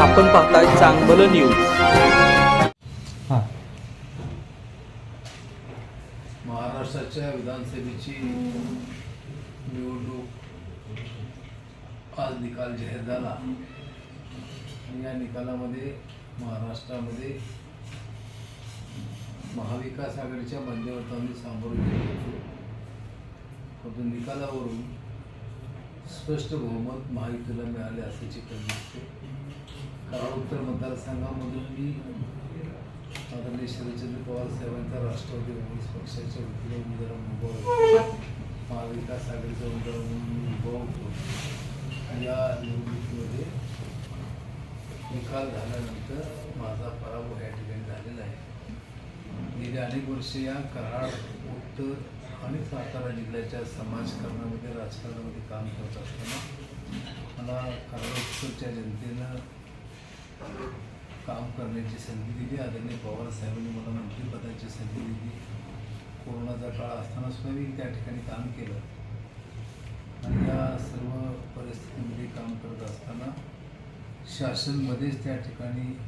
आपण पाहताय चांगलं न्यूज हां. महाराष्ट्राच्या विधानसभेची निवडणूक आज निकाल जाहीर झाला. आणि या निकालामध्ये महाराष्ट्रामध्ये महाविकास आघाडीच्या मध्यवर्तांनी सामोरं गेलं. होतं परंतु निकालावरून स्पष्ट बहुमत महायुतीला मिळाले असे चित्र दिसते. कारण उत्तर मतदारसंघामधून मी आदरणीय शरदचंद्र पवार साहेबांचा राष्ट्रवादी काँग्रेस पक्षाच्या वतीने उमेदवार उभा होतो महाविकास आघाडीचा उमेदवार म्हणून मी उभा होतो. या निवडणुकीमध्ये निकाल झाल्यानंतर माझा पराभव या ठिकाणी झालेला आहे. गेली अनेक वर्षे या कराड उत्तर आणि सातारा जिल्ह्याच्या समाजकारणामध्ये राजकारणामध्ये काम करत असताना मला कराड उत्तरच्या जनतेनं काम करण्याची संधी दिली. आदरणीय पवार साहेबांनी मला मंत्रिपदाची संधी दिली. कोरोनाचा काळ असताना सुद्धा मी त्या ठिकाणी काम केलं. आणि या सर्व परिस्थितीमध्ये काम करत असताना शासनमध्येच त्या ठिकाणी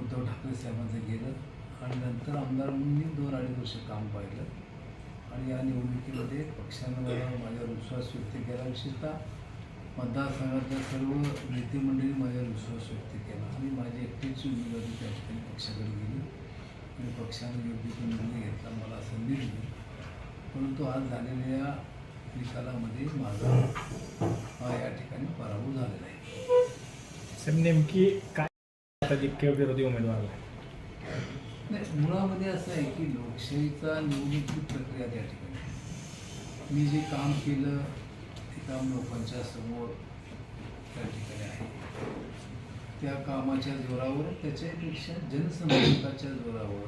उद्धव ठाकरे साहेबांचं गेलं. आणि नंतर आमदार म्हणून मी दोन अडीच वर्ष काम पाहिलं. आणि या निवडणुकीमध्ये पक्षानं मला माझ्यावर विश्वास व्यक्त केला. विशेषतः मतदारसंघातल्या सर्व नेते मंडळी माझ्यावर विश्वास व्यक्त केला आणि माझी एकटीची उमेदवारी त्या ठिकाणी पक्षाकडे गेली आणि पक्षाने योग्य तो निर्णय घेतला मला संधी दिली. परंतु आज झालेल्या निकालामध्ये माझा हा या ठिकाणी पराभव झालेला आहे. साहेब नेमकी काय आता जितके विरोधी उमेदवार नाही मुळामध्ये असं आहे की लोकशाहीचा निवडणुकी प्रक्रिया त्या ठिकाणी मी जे काम केलं काम लोकांच्या समोर त्या ठिकाणी आहे. त्या कामाच्या जोरावर त्याच्यापेक्षा जनसंपर्काच्या जोरावर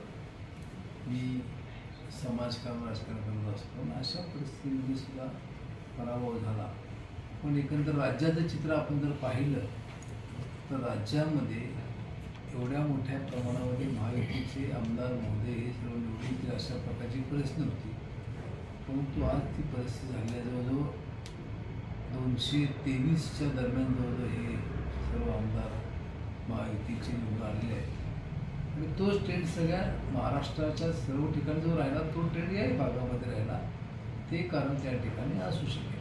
मी समाजकाम राजकारण करत असतो पण अशा परिस्थितीमध्ये सुद्धा पराभव झाला. पण एकंदर राज्याचं चित्र आपण जर पाहिलं तर राज्यामध्ये एवढ्या मोठ्या प्रमाणामध्ये महायुतीचे आमदार महोदय हे सर्व निवडून अशा प्रकारची परिस्थिती होती परंतु आज ती परिस्थिती झाल्याजवळजवळ जवळजवळ दोनशे तेवीसच्या दरम्यान जवळजवळ हे सर्व आमदार महायुतीचे निवडून आलेले आहेत. आणि तोच ट्रेंड सगळ्या महाराष्ट्राच्या सर्व ठिकाणी जो राहिला तो ट्रेंड याही भागामध्ये राहिला. ते कारण त्या ठिकाणी असू शकेल.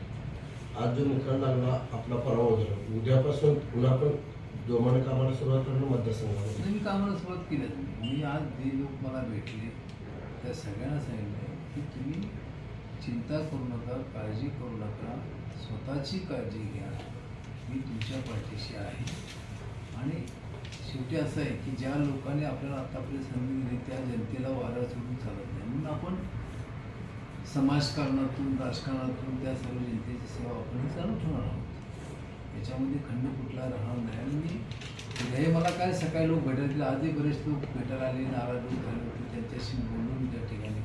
आज जो निकाल लागला आपला पराभव झाला उद्यापासून पुन्हा पण जोमाने कामाला सुरुवात करणं मतदारसंघामध्ये. मी कामाला सुरुवात केली मी आज जे लोक मला भेटले त्या सगळ्यांना सांगितलं की तुम्ही चिंता करू नका काळजी करू नका. स्वतःची काळजी घ्या. मी तुमच्या पाठीशी आहे. आणि शेवटी असं आहे की ज्या लोकांनी आपल्याला आतापर्यंत संधी दिली त्या जनतेला वारा सोडून चालत नाही म्हणून आपण समाजकारणातून राजकारणातून त्या सर्व जनतेची सेवा आपण चालू ठेवणार आहोत. याच्यामध्ये खंड कुठला राहणार नाही. आणि मी हे मला काय सकाळी लोक भेटायला आजही बरेच लोक भेटायला आले नाराज झाले होते. त्यांच्याशी बोलून त्या ठिकाणी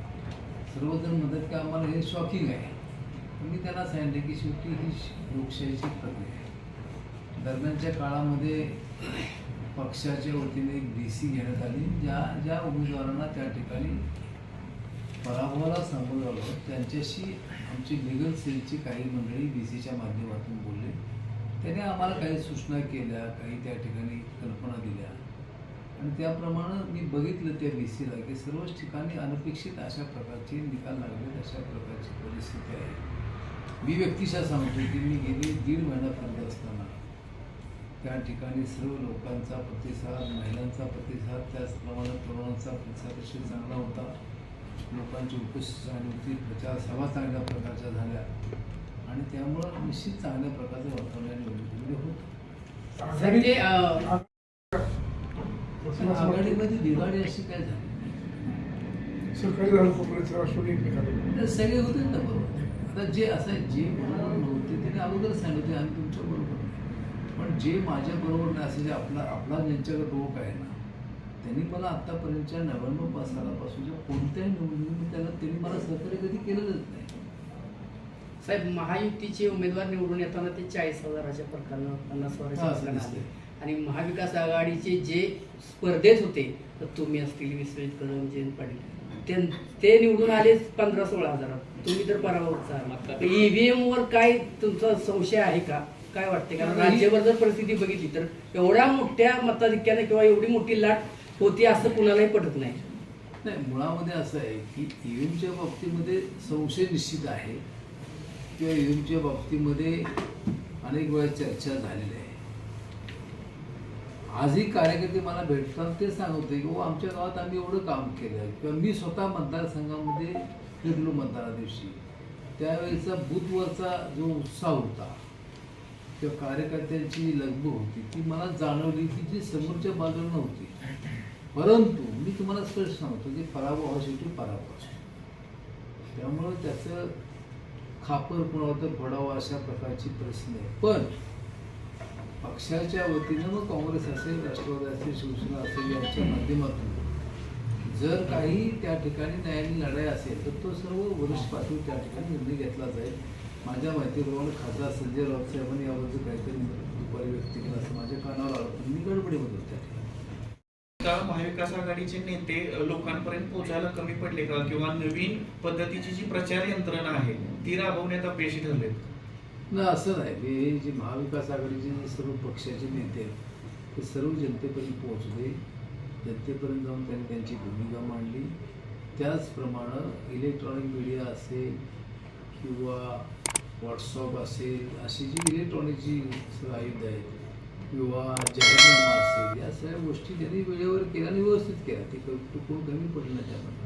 सर्वजण मदत की आम्हाला हे शॉकिंग आहे. मी त्यांना सांगितलं की शेवटी ही लोकशाहीची प्रक्रिया आहे. दरम्यानच्या काळामध्ये पक्षाच्या वतीने एक डी सी घेण्यात आली ज्या ज्या उमेदवारांना त्या ठिकाणी पराभवाला सामोरं आलो त्यांच्याशी आमची लिगल सेलची काही मंडळी बी सीच्या माध्यमातून बोलले. त्याने आम्हाला काही सूचना केल्या काही त्या ठिकाणी कल्पना दिल्या. आणि त्याप्रमाणे मी बघितलं त्या बी सीला की सर्वच ठिकाणी अनपेक्षित अशा प्रकारचे निकाल लागले अशा प्रकारची परिस्थिती आहे. मी व्यक्तिशः सांगतो की मी गेली दीड महिन्यापर्यंत असताना त्या ठिकाणी सर्व लोकांचा प्रतिसाद महिलांचा प्रतिसाद त्याचप्रमाणे तरुणांचा प्रतिसाद अतिशय चांगला होता. लोकांची उपस्थिती चांगली होती प्रचार सभा चांगल्या प्रकारच्या झाल्या. आणि त्यामुळं निश्चित चांगल्या प्रकारचं वातावरण निवडणुकीमध्ये होतं. म्हणजे, आघाडीमध्ये बिघाडी अशी काय झाली. सरकारी झालं राष्ट्रवादी एकमेकाला तर सगळे होते ना बरोबर आता जे असं जे बरोबर नव्हते त्याने अगोदर सांगितले आम्ही तुमच्या बरोबर नाही पण जे माझ्या बरोबर नाही असं जे आपला आपला ज्यांच्याकडे रोग आहे ना त्यांनी मला आत्तापर्यंतच्या नव्याण्णव सालापासूनच्या कोणत्याही निवडणुकीत त्याला त्यांनी मला सहकार्य कधी केलेलंच नाही. साहेब महायुतीचे उमेदवार निवडून येताना ते चाळीस हजाराच्या प्रकारानं पन्नास हा, हजाराच्या असं दिसतंय. आले. आणि महाविकास आघाडीचे जे स्पर्धेत होते तर तुम्ही असतील विश्वजित कदम जयंत पाटील. ते ते निवडून आले पंधरा सोळा हजारात. तुम्ही तर पराभव झाला ईव्हीएम वर काय तुमचा संशय आहे का? काय वाटते कारण राज्यभर जर परिस्थिती बघितली तर एवढ्या मोठ्या मताधिक्याने किंवा एवढी मोठी लाट होती असं कुणालाही पटत नाही. नाही मुळामध्ये असं आहे की ईव्हीएमच्या बाबतीमध्ये संशय निश्चित आहे. किंवा ईव्हीएमच्या बाबतीमध्ये अनेक वेळा चर्चा झालेली आहे आजही कार्यकर्ते मला भेटतात ते सांगत की "हो, आमच्या गावात आम्ही एवढं काम केलं किंवा मी स्वतः मतदारसंघामध्ये फिरलो मतदाना दिवशी त्यावेळेचा बूथवरचा जो उत्साह होता किंवा कार्यकर्त्यांची लगबग होती. ती मला जाणवली की जी समोरच्या बाजूला नव्हती. परंतु मी तुम्हाला स्पष्ट सांगतो की पराभव हा शेवटी पराभव असतो त्यामुळं त्याचं खापर कुणावर पडावं अशा प्रकारची प्रश्न आहे. पण पक्षाच्या वतीनं मग काँग्रेस असेल राष्ट्रवादी असेल शिवसेना असेल यांच्या माध्यमातून जर काही त्या ठिकाणी न्यायालयीन लढाई असेल तर तो सर्व वरिष्ठ पातळीवर त्या ठिकाणी निर्णय घेतला जाईल. माझ्या माहितीप्रमाणे खासदार संजय राऊत साहेबांनी याबद्दल काहीतरी दुपारी व्यक्त केलं असं माझ्या कानावर आलं पण मी गडबडीमध्ये होतो त्या ठिकाणी. का महाविकास आघाडीचे नेते लोकांपर्यंत पोहोचायला कमी पडले का? किंवा नवीन पद्धतीची जी प्रचार यंत्रणा आहे ती राबवण्यात अपयशी ठरलेत? ना असं नाही हे जे महाविकास आघाडीचे सर्व पक्षाचे नेते आहेत ते सर्व जनतेपर्यंत पोहोचले जनतेपर्यंत जाऊन त्यांनी त्यांची भूमिका मांडली. त्याचप्रमाणे इलेक्ट्रॉनिक मीडिया असेल किंवा व्हॉट्सअप असेल अशी जी इलेक्ट्रॉनिकची सर्व आयुध आहेत किंवा जाहीरनामा असेल या सगळ्या गोष्टी त्यांनी वेळेवर केल्या आणि व्यवस्थित केल्या ते कोण कमी पडलं त्यामध्ये.